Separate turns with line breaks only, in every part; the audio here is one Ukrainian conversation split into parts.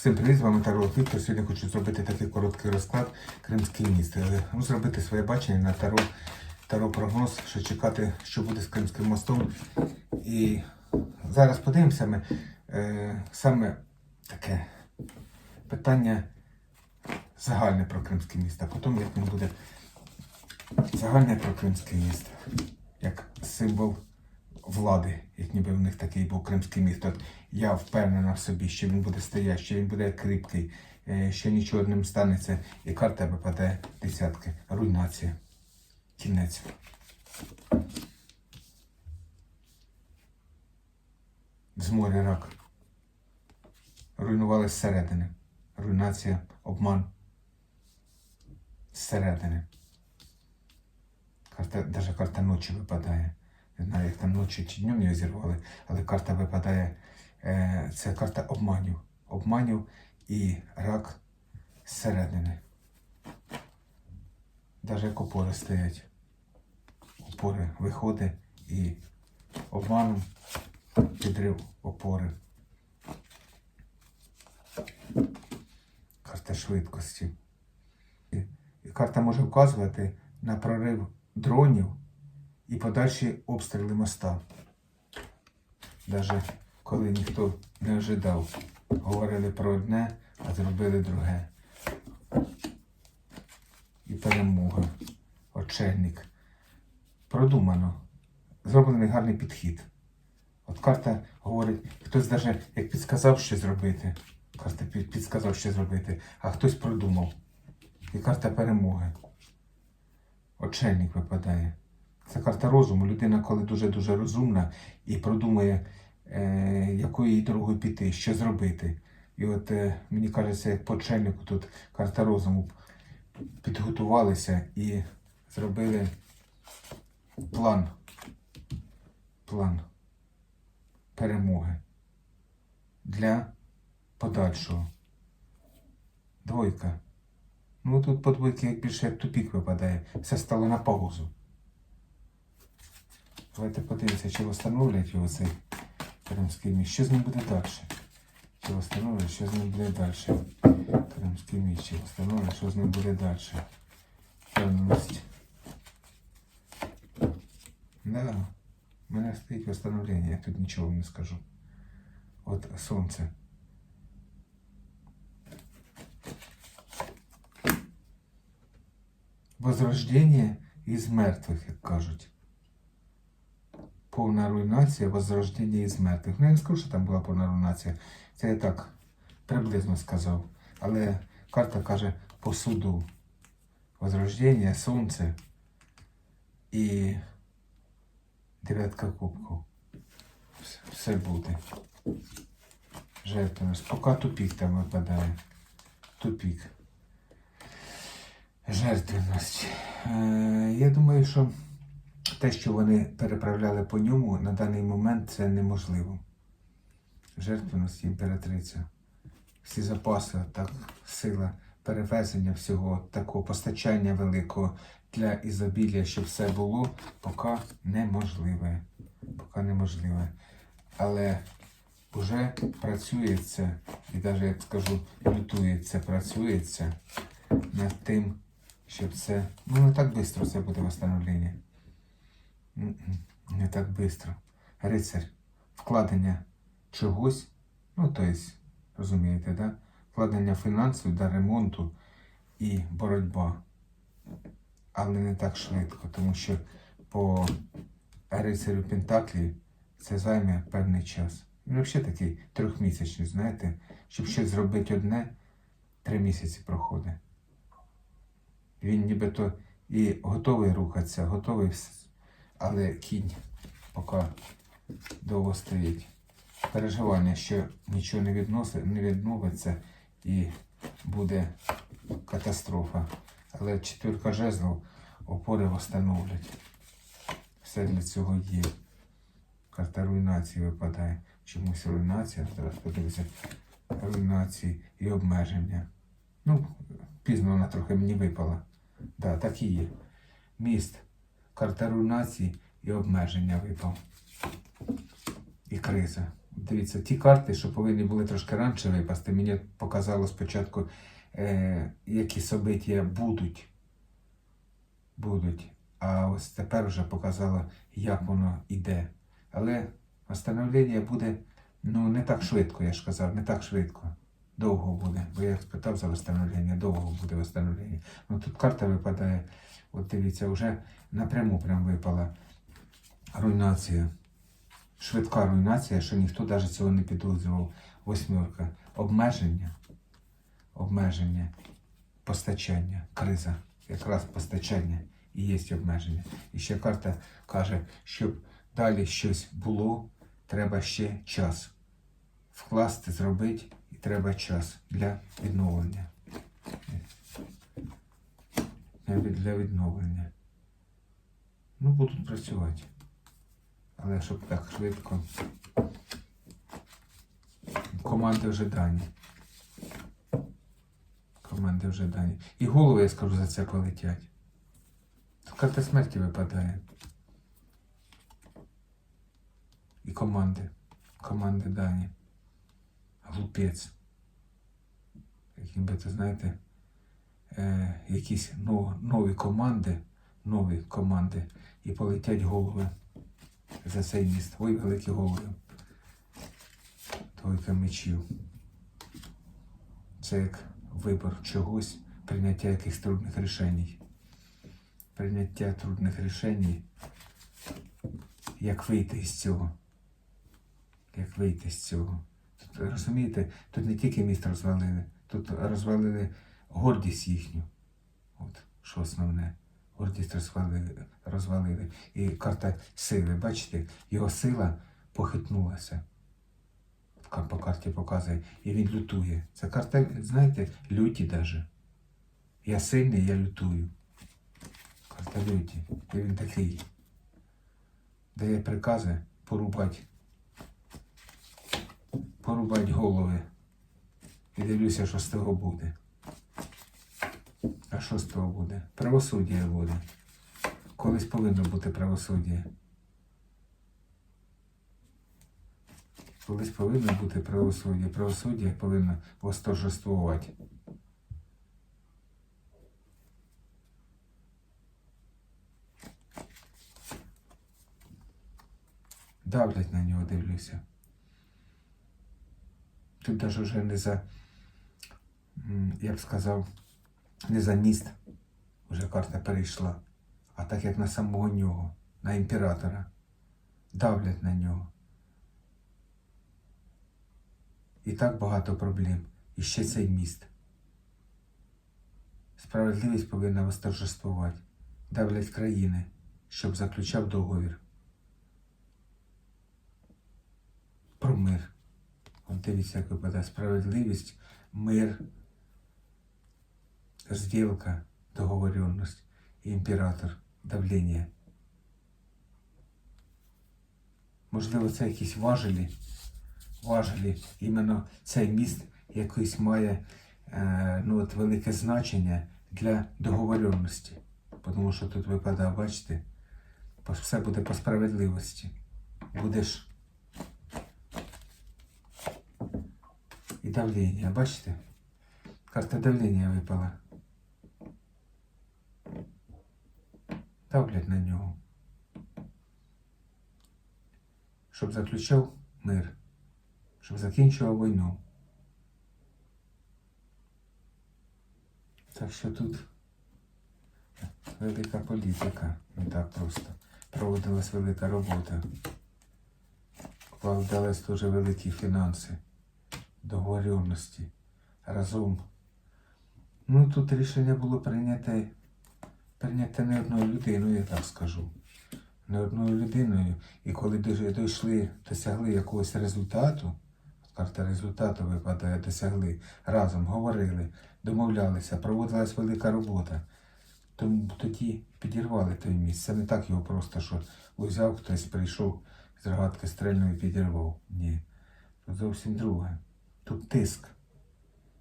Всім привіт, з вами Таро Віктор. Сьогодні хочу зробити такий короткий розклад Кримський міст. Е, Ну, зробити своє бачення на таро, таро прогноз, що чекати, що буде з Кримським мостом. І зараз подивимося ми е, саме таке питання загальне про Кримське місто, а потім як він буде загальне про Кримське місто, як символ влади, як ніби в них такий був Кримський міст. От я впевнена в собі, що він буде стояти, що він буде кріпкий, е, що нічого ним станеться, і карта випаде десятки. Руйнація. Кінець. З моря рак. Руйнували зсередини. Руйнація, обман. Зсередини. Карта, навіть карта ночі випадає. Не знаю, як там ночі чи днем її зірвали, але карта випадає. Е, це карта обманів. Обманів і рак зсередини. Навіть як опори стоять. Опори виходить і обманом підрив опори. Карта швидкості. І- карта може вказувати на прорив дронів і подальші обстріли моста. Навіть коли ніхто не ожидав. Говорили про одне, а зробили друге. І перемога. Очельник. Продумано. Зроблений гарний підхід. От карта говорить, хтось навіть як підсказав, що зробити. Карта під- підсказав, що зробити, а хтось продумав. І карта перемоги. Очельник випадає. Це карта розуму. Людина, коли дуже-дуже розумна і продумує, е, якою їй дорогою піти, що зробити. І от е, мені кажеться, як по очельнику тут карта розуму підготувалися і зробили план. План перемоги для подальшого. Двойка. Ну тут по двойки більше як тупік випадає. Все стало на паузу. Давайте подивимося, чи встановлять його цей Кримський міст. Що з ним буде далі? Чи встановлять, що з ним буде далі? Кримський міст, чи встановлять, що з ним буде далі? Певність. Да. У мене стоїть встановлення, я тут нічого не скажу. От сонце. Возрождення із мертвих, як кажуть. Повна руйнація, возрождення із мертвих. Ну, я не скажу, що там була повна руйнація. Це я так приблизно сказав. Але карта каже по суду. Возрождення, сонце і дев'ятка кубків. Все- буде. Жертвеність. Поки тупік там випадає. Тупік. Жертвеність. Е, я думаю, що те, що вони переправляли по ньому, на даний момент це неможливо. Жертвеність імператриця. Всі запаси, так, сила перевезення всього, такого постачання великого для ізобілля, щоб все було, поки неможливе. Поки неможливе. Але вже працюється, і навіть як скажу, лютується, працюється над тим, щоб це. Ну не так швидко це буде встановлення. Не так швидко. Рицарь, вкладення чогось, ну тобто, розумієте, да? вкладення фінансів до ремонту і боротьба. Але не так швидко, тому що по рицарю Пентаклі це займе певний час. Він взагалі такий трьохмісячний, знаєте, щоб щось зробити одне, три місяці проходить. Він нібито і готовий рухатися, готовий, але кінь поки довго стоїть. Переживання, що нічого не, відносить, не відновиться і буде катастрофа. Але четвірка жезлов опори встановлять. Все для цього є. Карта руйнації випадає. Чомусь руйнація. Зараз подивися. Руйнації і обмеження. Ну, пізно вона трохи мені випала. Да, так і є. Міст. Карта руйнації і обмеження випав. І криза. Дивіться, ті карти, що повинні були трошки раніше випасти, мені показало спочатку, е, які собиття будуть. Будуть. А ось тепер вже показало, як воно йде. Але встановлення буде ну, не так швидко, я ж казав, не так швидко. Довго буде. Бо я спитав за встановлення, довго буде встановлення. Ну тут карта випадає, от дивіться, вже напряму прям випала руйнація. Швидка руйнація, що ніхто навіть цього не підозрював. Восьмерка. Обмеження. Обмеження. Постачання. Криза. Якраз постачання і є обмеження. І ще карта каже, щоб далі щось було, треба ще час. Вкласти, зробити, треба час для відновлення. Від- Для відновлення. Ну, будуть працювати. Але щоб так швидко. Команди вже дані. Команди вже дані. І голови, я скажу, за це полетять. Карта смерті випадає. І команди. Команди дані. Глупець. Як ніби, це, знаєте, е, якісь нов- нові команди, нові команди, і полетять голови за цей міст. Ой, великі голови. Двойка мечів. Це як вибор чогось, прийняття якихось трудних рішень. Прийняття трудних рішень. Як вийти із цього? Як вийти з цього? Розумієте, тут не тільки міст розвалили, тут розвалили гордість їхню. От, що основне. Гордість розвалили, розвалили. І карта сили, бачите, його сила похитнулася. По карті показує. І він лютує. Це карта, знаєте, люті даже. Я сильний, я лютую. Карта люті. І він такий. Дає прикази порубати. Порубати голови. І дивлюся, що з того буде. А що з того буде? Правосуддя буде. Колись повинно бути правосуддя. Колись повинно бути правосуддя. Правосуддя повинно восторжествувати. Давлять на нього, дивлюся. Тут даже вже не за, я б сказав, не за міст вже карта перейшла, а так як на самого нього, на імператора. Давлять на нього. І так багато проблем. І ще цей міст. Справедливість повинна восторжествувати. Давлять країни, щоб заключав договір. Про мир. Дивіться, як випадає справедливість, мир, сделка, договоренность, імператор, давлення. Можливо, це якісь важелі, важелі, іменно цей міст якийсь має е, ну, от велике значення для договоренності. Тому що тут випадає, бачите, все буде по справедливості. Будеш і давлення, бачите? Карта давлення випала. Давлять на нього. Щоб заключав мир, щоб закінчував війну. Так що тут велика політика, не так просто. Проводилась велика робота. Вкладались дуже великі фінанси, договоренності разом. Ну тут рішення було прийняте, прийняте не одною людиною, я так скажу. Не одною людиною. І коли дійшли, досягли якогось результату, карта результату випадає, досягли, разом говорили, домовлялися, проводилась велика робота. Тому тоді підірвали той місць. Це не так його просто, що узяв хтось, прийшов з рогатки стрельною і підірвав. Ні. Тут зовсім друге. Тут тиск.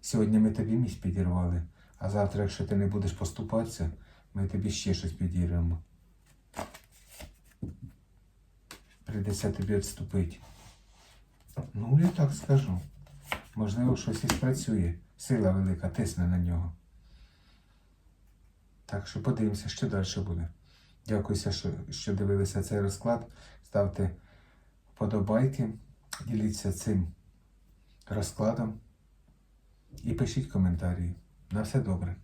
Сьогодні ми тобі місць підірвали, а завтра, якщо ти не будеш поступатися, ми тобі ще щось підірвемо. Прийдеться тобі відступити. Ну, я так скажу. Можливо, щось і спрацює. Сила велика тисне на нього. Так що подивимося, що далі буде. Дякуюся, що, що дивилися цей розклад. Ставте вподобайки, діліться цим розкладом і пишіть коментарі. На все добре.